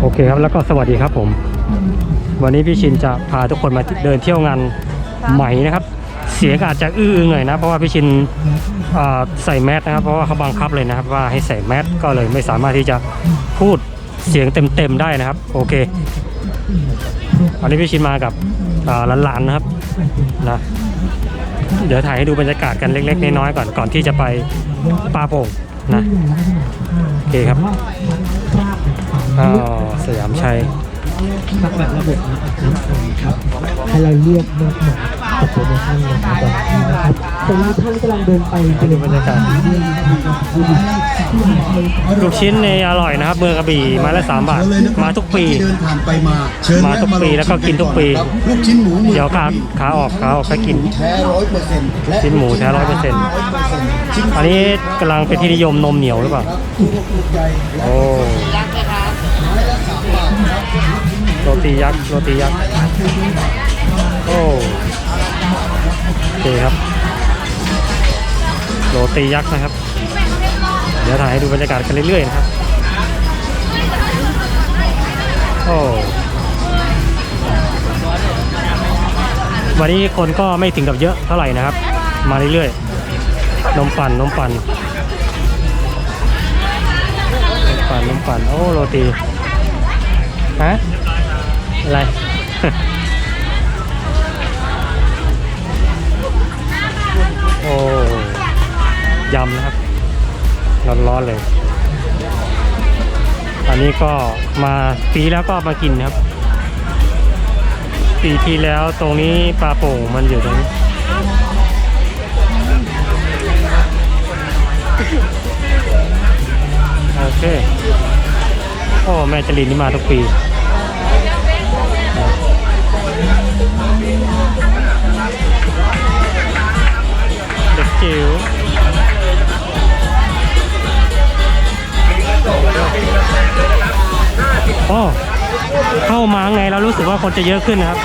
โอเคครับแล้วก็สวัสดีครับผม วันนี้พี่ชินจะพาทุกคนมาเดินเที่ยวงานใหม่นะครับ เสียงอาจจะอื้อๆหน่อยนะ เพราะว่าพี่ชินอ่าใส่แมสนะครับ เพราะว่าเขาบังคับเลยนะครับ ว่าให้ใส่แมสก็เลยไม่สามารถที่จะพูดเสียงเต็มๆได้นะครับ โอเควันนี้พี่ชินมากับอ่าหลานๆนะครับนะเดี๋ยวถ่ายให้ดูบรรยากาศกันเล็กๆน้อยๆก่อนก่อนที่จะไปปาโป่งนะโอเคครับ อ๋อสยามชัยนักแบบระบบน้ำฝนครับให้เราเลือกมากหมายกับโปรโมชั่นนะครับตอนนี้นะครับตอนนี้ท่านกำลังเดินไปเป็นดูบรรยากาศลูกชิ้นนี่อร่อยนะครับ เมืองกระบี่ไมาละสามบาทมาทุกปีเดินผ่านไปมาเชิญมาทุกปีแล้วก็กินทุกปีครับลูกชิ้นหมูเมืองเดี๋ยวขาขาออกขาออกไปกินแท้ร้อยเปอร์เซ็นต์ชิ้นหมูแท้100%ชิ้นอันนี้กำลังเป็นที่นิยมนมเหนียวหรือเปล่าลูกใหญ่โอ้โร ตียักษ์โรตียักษ์โอ้โอเคครับโรตียักษ์นะครับ เดี๋ยวถ่ายให้ดูบรรยากาศกันเรื่อยๆนะครับโอ้วันนี้คนก็ไม่ถึงกับเยอะเท่าไหร่นะครับ มาเรื่อยๆนมปั่นนมปั่นนมปั่นนมปั่นโอ้โรตีฮะ อะไร โอ้ยำนะครับ ร้อนๆเลย อันนี้ก็มาปีแล้วก็มากินนะครับ ปีที่แล้วตรงนี้ปลาโป่งมันอยู่ตรงนี้โอเค โอ้ แม่จรินนี่มาทุกปี ว่าคนจะเยอะขึ้นนะครับ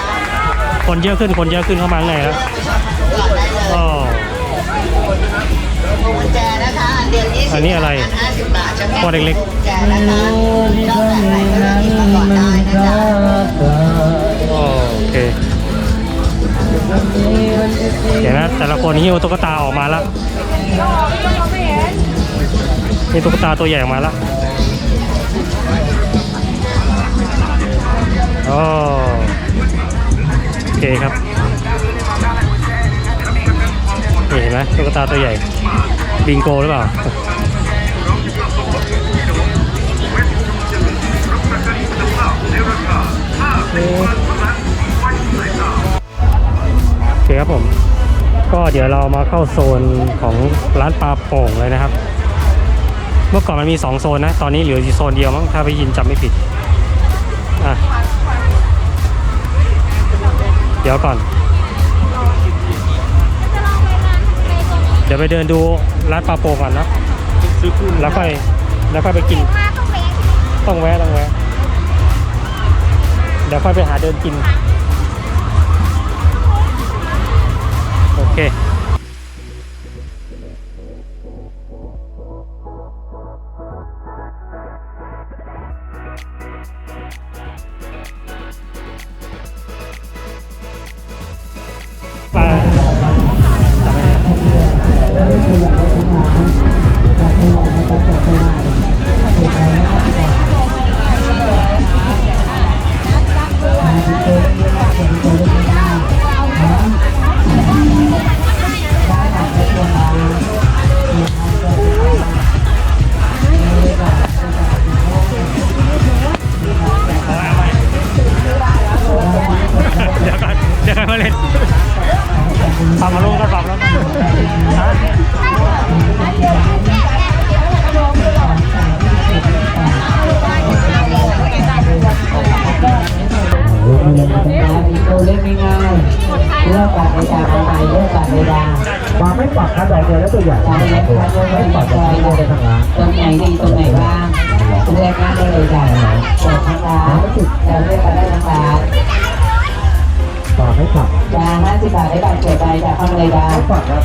คนเยอะขึ้นคนเยอะขึ้นเข้ามาไงแล้วอ๋อกุญแจนะคะอันเดียวยี่สิบอันนี้อะไรห้าสิบบาทใช่ไหมพอเล็กกุญแจนะคะชอบแบบไหนก็เลือกหยิบมาก่อนได้นะจ๊ะโอเคเดี๋ยวนะแต่ละคนหิ้วตุ๊กตาออกมาแล้วนี่ตุ๊กตาตัวใหญ่ออกมาแล้ว ตาตัวใหญ่ บิงโกหรือเปล่า โอเคครับผม ก็เดี๋ยวเรามาเข้าโซนของร้านปลาโป่งเลยนะครับ เมื่อก่อนมันมี 2 โซนนะ ตอนนี้เหลืออยู่โซนเดียวมั้ง ถ้าไปยินจำไม่ผิด อะ เดี๋ยวก่อน เดี๋ยวไปเดินดูร้านปลาโป่งก่อนนะแล้วค่อยแล้วค่อยไปกินต้องแวะต้องแวะเดี๋ยวค่อยไปหาเดินกิน โอเค ไม่ปักจานห้าสิบบาทได้บัตรเจ็ดใบจากข้างเลยได้ไม่ปักครับ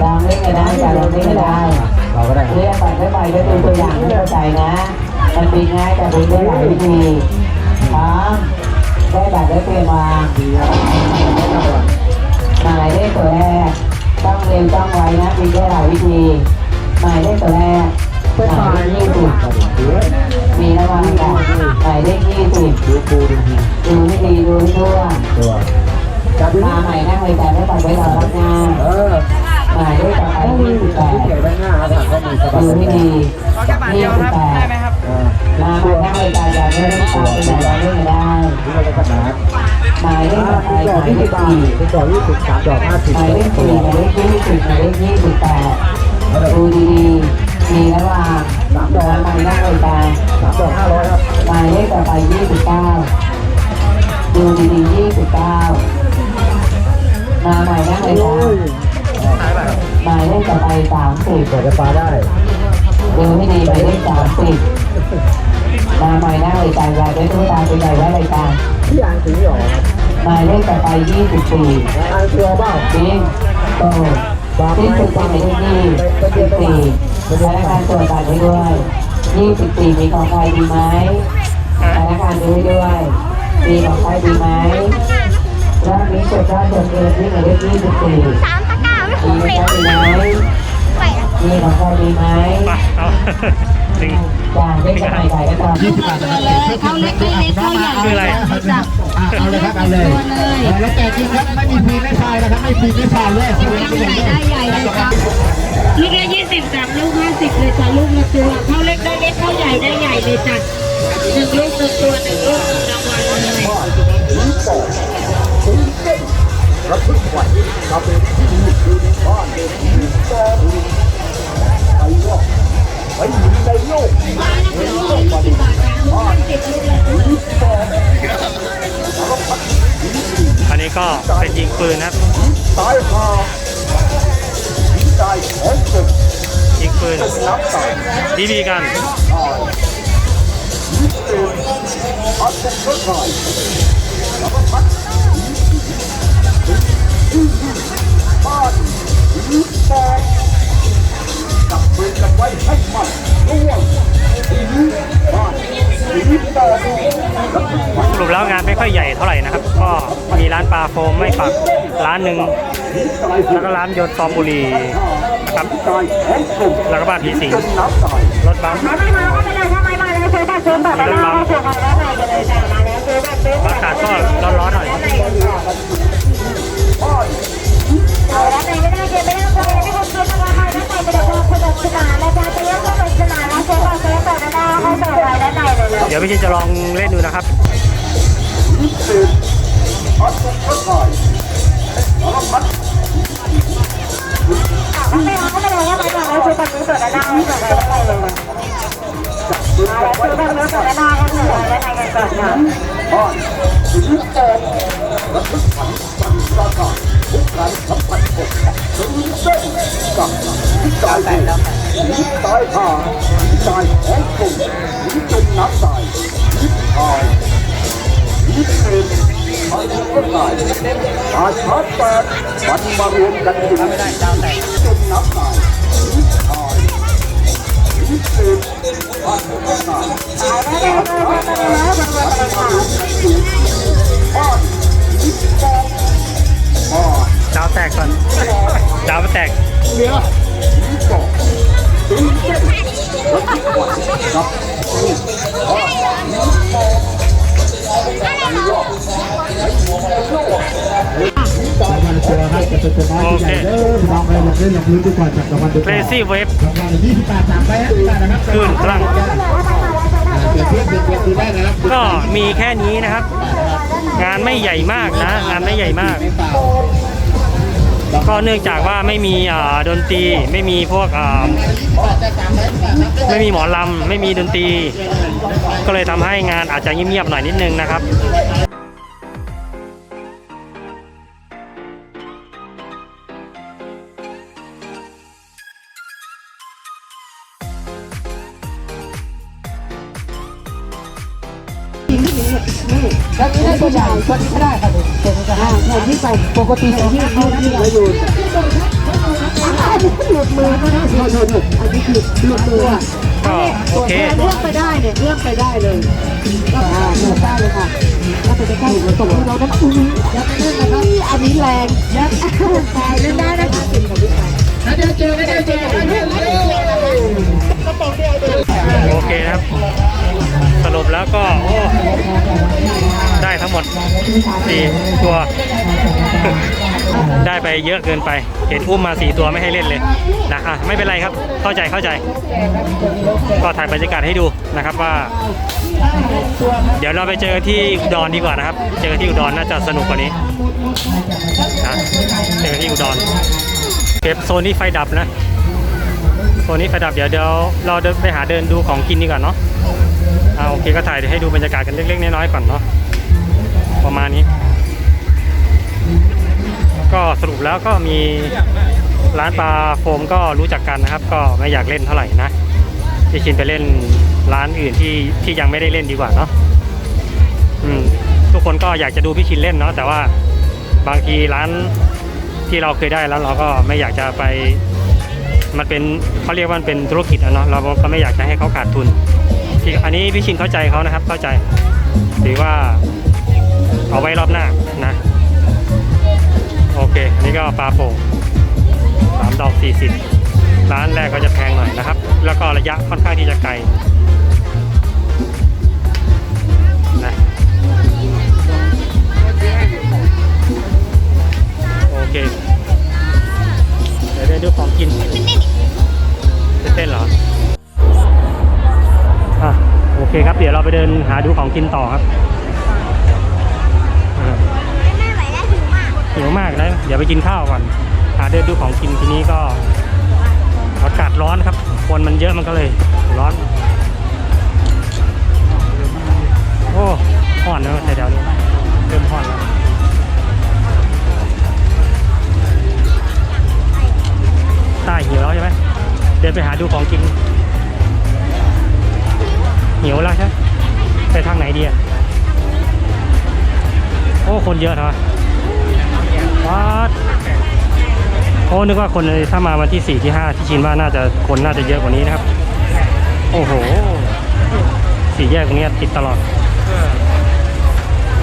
ลองเล่นก็ได้จ้ะลองเล่นก็ได้เราก็ได้เลือกบัตรได้ใบก็ดูตัวอย่างให้เข้าใจนะ มันปีง่ายแต่ดูได้หลายวิธีพร้อมได้บัตรได้เตรียมวางหมายเลขตัวแรกต้องเรียนต้องไว้นะมีได้หลายวิธีหมายเลขตัวแรกหมายเลขยี่สิบ มีระวังกันหมายเลขยี่สิบดูปูดูดีดูให้ดีดูให้ทั่วตัวจับดูมาใหม่นั่งเลยแต่ไม่ต้องไปรอรับงานเออหมายเลขต่อไปยี่สิบแปดเก่งไปหน้าถามข้อมูลสบายดูให้ดียี่สิบแปดเออมาใหม่นั่งเลยแต่อย่าไม่ต้องตามไปไหนเราเล่นไม่ได้นี่เราจะขนาดหมายเลขต่อไปหดอกมายยี่เลสิขบบาทสี่เป็นดอกยี่สิบสามดอกห้าสิบหมายเลขสี่หมายเลขยี่สิบหมายเลขยี่สิบแปดดูดีๆ มีระหว่างมาใหม่นั่งเลยแต่สามดอกห้าร้อยครับหมายเลขต่อไปยี่สิบเก้าดูดีๆยี่สิบเก้ามาใหม่นั่งเลยต่หมายเลขต่อไปสามสิบกว่าจะปลาได้ดูให้ดีหมายเลขสามสิบมาใหม่หน้าเลยการยายได้ตู้ตาตัวใหญ่ไว้รายการที่อ่างสีหรอหมายเลขต่อไปยี่สิบสี่อ่างเสือเปล่าจริงโตที่สุดที่หมายเลขยี่สิบสี่ พนักงานตรวจบัตรให้ด้วยยี่สิบสี่มีของใครดีไหมพนักงานดูให้ด้วย มีของใครดีไหมรอบนี้ตรวจยอดตรวจเกินที่หมายเลขยี่สิบสี่สามตะกร้าไม่มีคุ้มของเลยใครดีไหมไปอะมีของใครดีไหมมาเอาดึง จาได้จะใส่ไก่ก็ตามยี่สิบบาทนะครับเข้าเล็กไม่เล็กเข้าใหญ่คืออะไรเอาเลยครับเอาเลยแล้วแจกจริงครับไม่มีฟรีไม่พายนะครับไม่ฟรีไม่พายเลยใหญ่ได้ใหญ่เลยจ้ะลูกละยี่สิบสามลูกห้าสิบเลยจ้ะลูกละตัวเข้าเล็กได้เล็กเข้าใหญ่ได้ใหญ่เลยจ้ะหนึ่งลูกหนึ่งตัวหนึ่งลูกหนึ่งรางวัลเลย อันนี้ก็เป็นยิงปืนนะครับตายคาใจของสุดยิงปืนนับสายบีบีกันอัดเป็นรถไฟแล้วก็พัดบ้านแตก ปืนกันไว้ให้มันร่วงบ้านสีแตกแล้วก็สรุปแล้วงานไม่ค่อยใหญ่เท่าไหร่นะครับ ก็มีร้านปลาโฟมไม่ปักร้านหนึ่งแล้วก็ร้านโยนซอมบุรีนะครับตายของสุดแล้วก็บ้านผีสิงจนนับสายรถบัมป์ไม่มาก็ไม่ได้ทำไมมาเลยซื้อบัตรซื้อบัตรรถบัมป์ซื้อบัตรแล้วไงกันเลยจ้ะมาแล้วซื้อบัตรซื้ออากาศก็ร้อนๆหน่อยเอาแล้วไม่ได้เก็บไม่ได้คนไม่คนซื้อมาใครไม่ใส่กระดาษสนุกสนานแล้วจ้ะจะเลี้ยงก็เป็นสนานแล้วซื้อบัตรซื้อบัตรนะเขาใส่ไว้ด้านใน เลยเดี๋ยวพี่ชินจะลองเล่นดูนะครับอั กาศทุกการสัมผัสอกถึงเส้นกับที่ตายแตกที่ตายผ่าที่ตายของกลุ่มที่จมน้ำตายที่ตายที่เป็นอายุก็ตายอาชาแตกมันมารวมกันอยู่ไม่ได้เจ้าแตกจมน้ำตายที่ตายที่เป็นอายุก็ตายดาวแตกก่อนดาวมันแต กรางวัลตัวครับจะเป็นตัวน้อยใหญ่เด้อลองไปลองเล่นลองลุ้นดูก่อนจับรางวัลดูก่อน Crazy Wave รางวัลยี่สิบบาทสามใบห้าสิบบาทนะครับขึ้นครั้งเกิดเพื่อนเกิดตัวดูได้นะครับ ก็มีแค่นี้นะครับ งานไม่ใหญ่มากนะ งานไม่ใหญ่มาก ก็เนื่องจากว่าไม่มีดนตรีไม่มีพวกไม่มีหมอลำไม่มีดนตรี ก็เลยทำให้งานอาจจะเงียบๆหน่อยนิดนึงนะครับ แล้วนี่ได้ตัวใหญ่ตัวนี้ก็ได้ค่ะตัวนี้ก็ได้หญ่ที่ใส่ปกติใส่ที่ยืดยืดอยู่หลุดมือก็ได้หลุดหลุดหลุดอันนี้คือหลุดมือก็ก็โอเคเลือกไปได้เนี่ยเลือกไปได้เลยก็อ่าเลือกได้เลยค่ะถ้าเป็นใกล้ๆส่งให้เราได้อุ้ยยัดเล่นนะครับอันนี้แรงยัดตายเล่นได้นะคะโอเคนะครับ สรุปแล้วก็โอ้ได้ทั้งหมดสี่ตัว ได้ไปเยอะเกินไป เห็นอุ้มมาสี่ตัวไม่ให้เล่นเลยนะอะไม่เป็นไรครับ เข้าใจเข้าใจ ก็ถ่ายบรรยากาศให้ดูนะครับว่า เดี๋ยวเราไปเจอที่อุดรดีกว่านะครับ เจอที่อุดรน่าจะสนุกกว่านี้นะเจอที่อุดรเก็บโซนนี้ไฟดับนะ โซนนี้ไฟดับเดี๋ยวเดี๋ยวเราเดินไปหาเดินดูของกินดีกว่าเนาะเอาโอเคก็ถ่ายให้ดูบรรยากาศกันเล็กๆน้อยๆก่อนเนาะประมาณนี้ ก็สรุปแล้วก็มีร้านปลาโฟมก็รู้จักกันนะครับ ก็ไม่อยากเล่นเท่าไหร่นะพี่ชินไปเล่นร้านอื่นที่ที่ยังไม่ได้เล่นดีกว่าเนาะอืมทุกคนก็อยากจะดูพี่ชินเล่นเนาะแต่ว่าบางทีร้านที่เราเคยได้แล้วเราก็ไม่อยากจะไป มันเป็นเขาเรียกว่ามันเป็นธุรกิจอะเนาะเราก็ไม่อยากจะให้เขาขาดทุนที่อันนี้พี่ชินเข้าใจเขานะครับเข้าใจถือว่าเอาไว้รอบหน้านะโอเค อันนี้ก็ปลาโป่งสามดอกสี่สิบร้านแรกก็จะแพงหน่อยนะครับ แล้วก็ระยะค่อนข้างที่จะไกลนะโอเค ดูของกินเต้นเหรออะโอเคครับ เดี๋ยวเราไปเดินหาดูของกินต่อครับอ่าหิวมากนะเดี๋ยวไปกินข้าวก่อนหาเดินดูของกินทีนี้ก็อากาศร้อนครับ คนมันเยอะมันก็เลยร้อน โอ้ห่อนนะแต่เดี๋ยวนี้เริ่มห่อนแล้ว ใต้หิวแล้วใช่ไหมเดินไปหาดูของกินหิวแล้วใช่ไปทางไหนดีอะโอ้คนเยอะเนาะวัดโอ้นึกว่าคนถ้ามาวันที่สี่ที่ห้าที่ชินว่าน่าจะคนน่าจะเยอะกว่านี้นะครับ โอ้โหสี่แยกตรงนี้ติดตลอด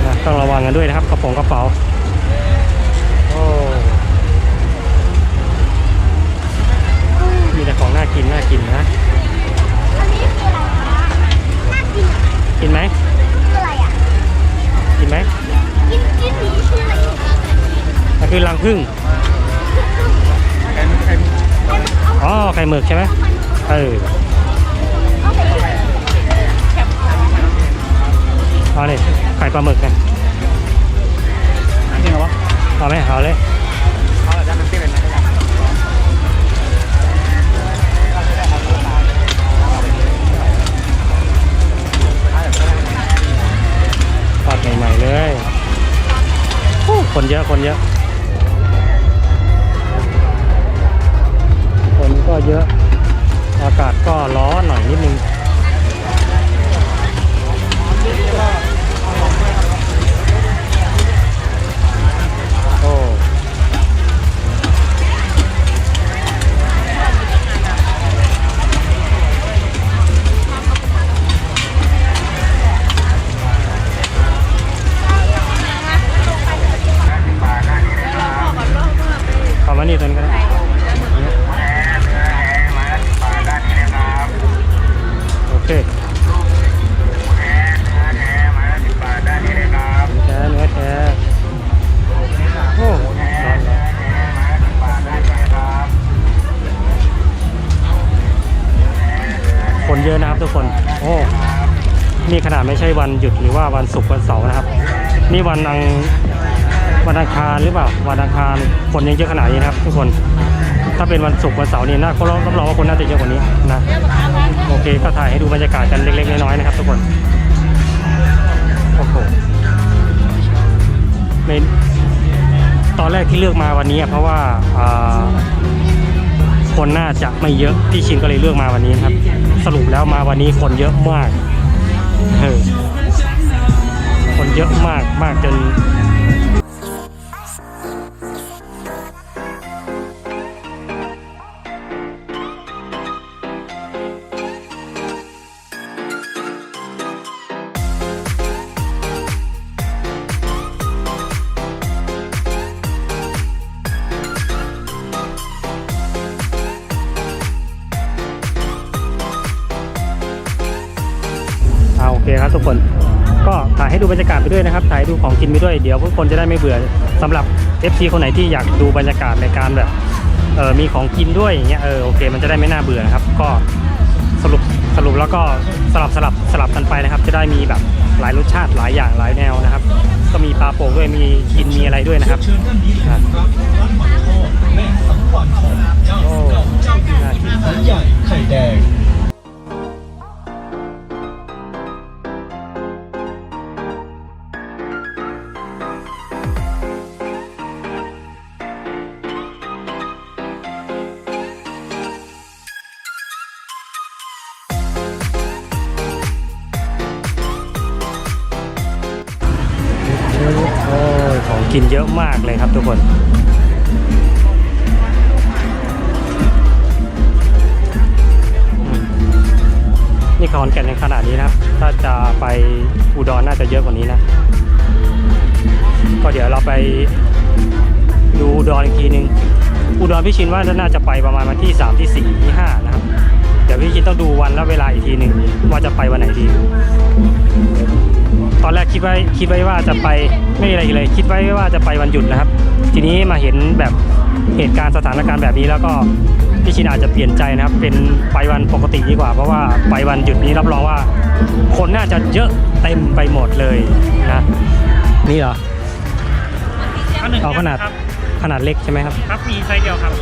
นะต้องระวังกันด้วยนะครับกระโปรงกระเป๋า โอ้ มีแต่ของน่า กินน่ากินนะอันนี้คืออะไรคะน่ากินอะกินไหมคืออะไรอะ กินไหมกินกินสีชื่ออะไรอะมันคือรังผึ้งอ๋อไข่หมึกใช่ไหมเออเอาไปเลยเอาเลยไข่ปลาหมึกไงจริงเหรอวะเอาไหมเอาเลย ดใหม่ๆเลยโอ้คนเยอะคนเยอะ คนก็เยอะ อากาศก็ร้อนหน่อยนิดนึง ว่าวันศุกร์วันเสาร์นะครับ นี่วันอังวันอังคารหรือเปล่าวันอังคารคนยังเยอะขนาดนี้นะครับ ทุกคนถ้าเป็นวันศุกร์วันเสาร์นี่น่าก็รับรองว่าคนน่าจะเยอะกว่านี้นะโอเคก็ถ่ายให้ดูบรรยากาศกันเล็ก ๆ น้อยๆนะครับ ทุกคนโอ้โหในตอนแรกที่เลือกมาวันนี้เพราะว่าคนน่าจะไม่เยอะพี่ชินก็เลยเลือกมาวันนี้นครับ สรุปแล้วมาวันนี้คนเยอะมากเออ เยอะมากมากจนโอเคครับทุกคน ก็ถ่ายให้ดูบรรยากาศไปด้วยนะครับ ถ่ายดูของกินไปด้วย เดี๋ยวทุกคนจะได้ไม่เบื่อสำหรับ FC คนไหนที่อยากดูบรรยากาศในการแบบเออมีของกินด้วยอย่างเงี้ยเออโอเค มันจะได้ไม่น่าเบื่อนะครับ ก็สรุปสรุปแล้วก็สลับสลับสลับกันไปนะครับ จะได้มีแบบหลายรสชาติหลายอย่างหลายแนวนะครับ ก็มีปลาโป่งด้วยมีกินมีอะไรด้วยนะครับอะโอ้น่ากินใหญ่ไข่แดง กินเยอะมากเลยครับทุกคน นี่ขอนแก่นในขนาดนี้นะครับถ้าจะไปอุดรน่าจะเยอะกว่านี้นะ ก็เดี๋ยวเราไปดูอุดรอีกทีนึง อุดรพี่ชินว่าน่าจะไปประมาณวันที่ 3 ที่ 4 ที่ 5 นะครับ เดี๋ยวพี่ชินต้องดูวันและเวลาอีกทีหนึ่งว่าจะไปวันไหนดี อนแรกคิดไว้คิดไว้ว่าจะไปไม่อะไรเลย คิดไว้ว่าจะไปวันหยุดนะครับ ทีนี้มาเห็นแบบเหตุการณ์สถานการณ์แบบนี้แล้วก็พี่ชินอาจจะเปลี่ยนใจนะครับ เป็นไปวันปกติดีกว่า เพราะว่าไปวันหยุดนี้รับรองว่า คนน่าจะเยอะเต็มไปหมดเลยนะนี่เหรอเอาขนาดขนาดเล็กใช่ไหมครับ ครับมีไซส์เดียวครับ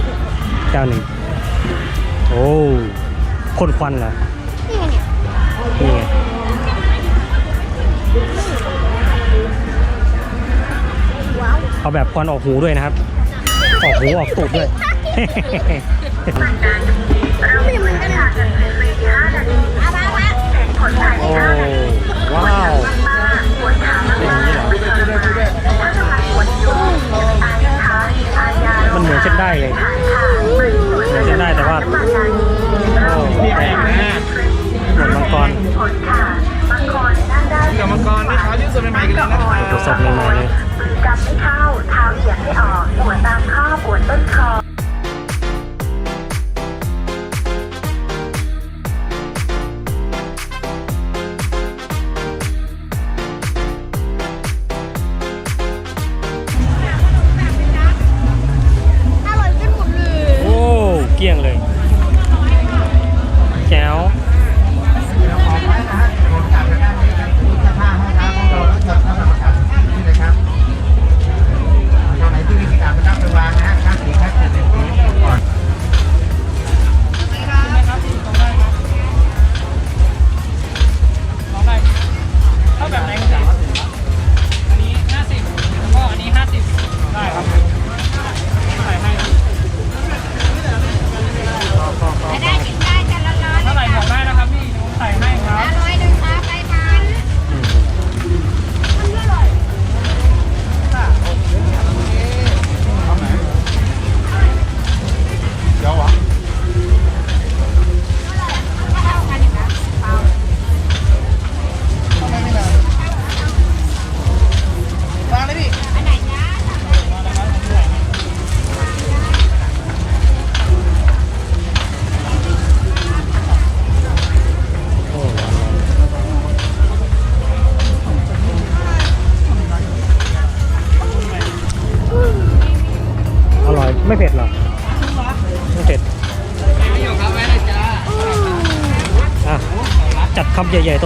เจ้าหนึ่งโอ้คนควันเหรอนี่ไง เอาแบบควันออกหูด้วยนะครับ ออกหูออกตูดด้วย งเลย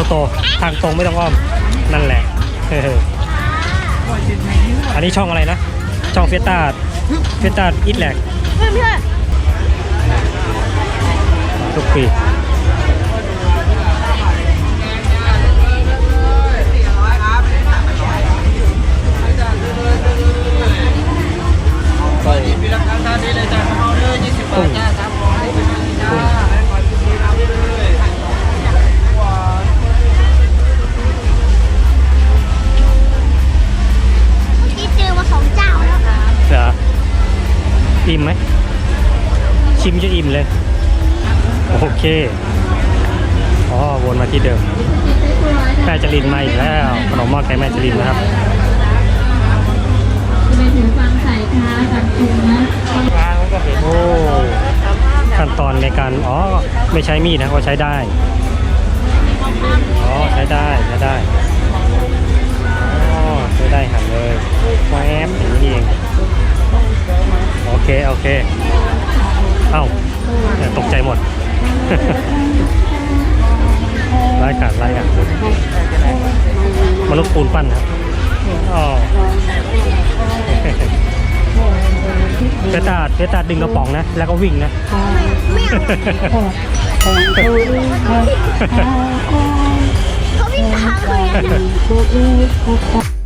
โตๆทางตรงไม่ต้องอ้อมนั่นแหละเอออันนี้ช่องอะไรนะ ช่องเฟต้าเฟต้าอิทแลกเพื่อนเพื่อนทุกปีกุ้ง อิ่มไหม ชิมจะอิ่มเลย โอเค อ๋อ วนมาที่เดิม แม่จรินมาอีกแล้ว ขนมหม้อแกงแม่จรินนะครับโอ้ขั้นตอนในการ อ๋อ ไม่ใช้มีดนะก็ใช้ได้ อ๋อ ใช้ได้ ใช้ได้ อ๋อ ใช้ได้หันเลยแหวมอย่างนี้เอง โอเค โอเค เอ้าตกใจหมดรายการรายการมาลูกปูนปั้นครับอ๋อเพชรตาเพชรตาดึงกระป๋องนะ แล้วก็วิ่งนะเขาวิ่งตามเลย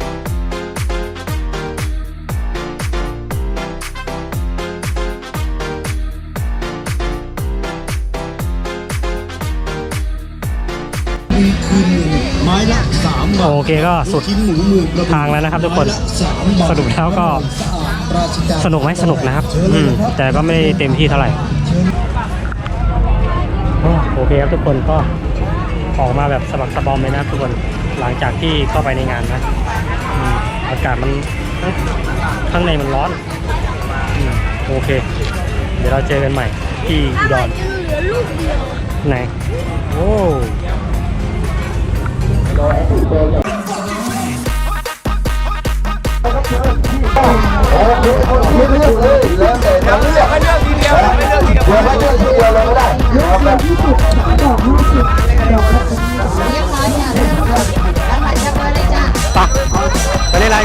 เคก็สุดชิ้นหมูหมูกระดูกทางแล้วนะครับ ทุกคนไม้ละสามบาทสรุปแล้วก็สะอาดปราศจากสนุกไหมสนุกนะครับเชิญเลอืยมนะครับแต่ก็ไม่ได้เต็มที่เท่าไหร่เชิญโอเคครับทุกคนก็ออกมาแบบสะบักสะบอมเลยนะครับทุกคนหลังจากที่เข้าไปในงานนะอืมอากาศมันเอ๊ะข้างในมันร้อนอืมโอเค เดี๋ยวเราเจอกันใหม่ที่อุดรจะเหลือลูกเดียวไหนโอ้ปะ ไปเล่นอะไร